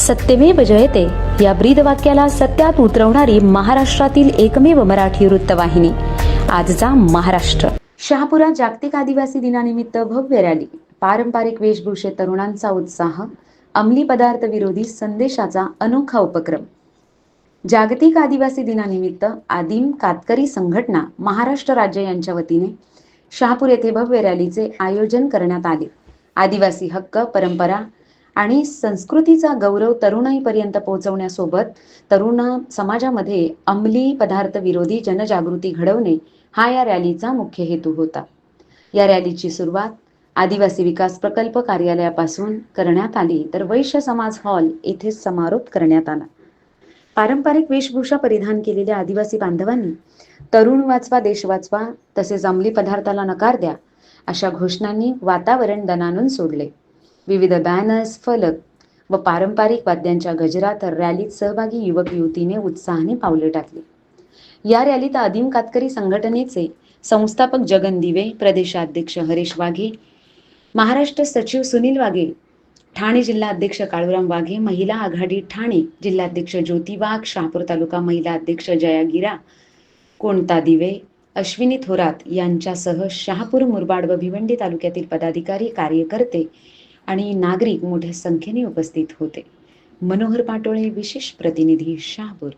सत्यमेव जयते. या ब्रीद वाक्याला सत्यात उतरवणारी महाराष्ट्रातील एकमेव मराठी वृत्तवाहिनी. आजचा महाराष्ट्र. शहापुरात जागतिक आदिवासी दिनानिमित्त भव्य रॅली. पारंपरिक वेशभूषेत तरुणांचा उत्साह अंमली पदार्थ विरोधी संदेशाचा अनोखा उपक्रम. जागतिक आदिवासी दिनानिमित्त आदिम कातकरी संघटना महाराष्ट्र राज्य यांच्या वतीने शहापूर येथे भव्य रॅलीचे आयोजन करण्यात आले. आदिवासी हक्क परंपरा आणि संस्कृतीचा गौरव तरुणाईपर्यंत पोहोचवण्यासोबत तरुण समाजामध्ये अंमली पदार्थ विरोधी जनजागृती घडवणे हा या रॅलीचा मुख्य हेतू होता. या रॅलीची सुरुवात आदिवासी विकास प्रकल्प कार्यालयापासून करण्यात आली तर वैश्य समाज हॉल येथे समारोप करण्यात आला. पारंपरिक वेशभूषा परिधान केलेल्या आदिवासी बांधवांनी तरुण वाचवा देश वाचवा तसेच अंमली पदार्थाला नकार द्या अशा घोषणांनी वातावरण दणानून सोडले. विविध बॅनर्स फलक व पारंपरिक वाद्यांच्या गजरात रॅलीत सहभागी युवक युवतीने उत्साहाने पावले टाकली. या रॅलीत आदिम कातकरी संघटनेचे संस्थापक जगन दिवे प्रदेशाध्यक्ष हरीश वाघे महाराष्ट्र सचिव सुनील वाघे ठाणे जिल्हा अध्यक्ष काळूराम वाघे महिला आघाडी ठाणे जिल्हाध्यक्ष ज्योती वाघ शहापूर तालुका महिला अध्यक्ष जया गिरा कोणता दिवे अश्विनी थोरात यांच्यासह शहापूर मुरबाड व भिवंडी तालुक्यातील पदाधिकारी कार्यकर्ते आणि नागरिक मोठ्या संख्येने उपस्थित होते. मनोहर पाटोळे विशेष प्रतिनिधी शहापूर.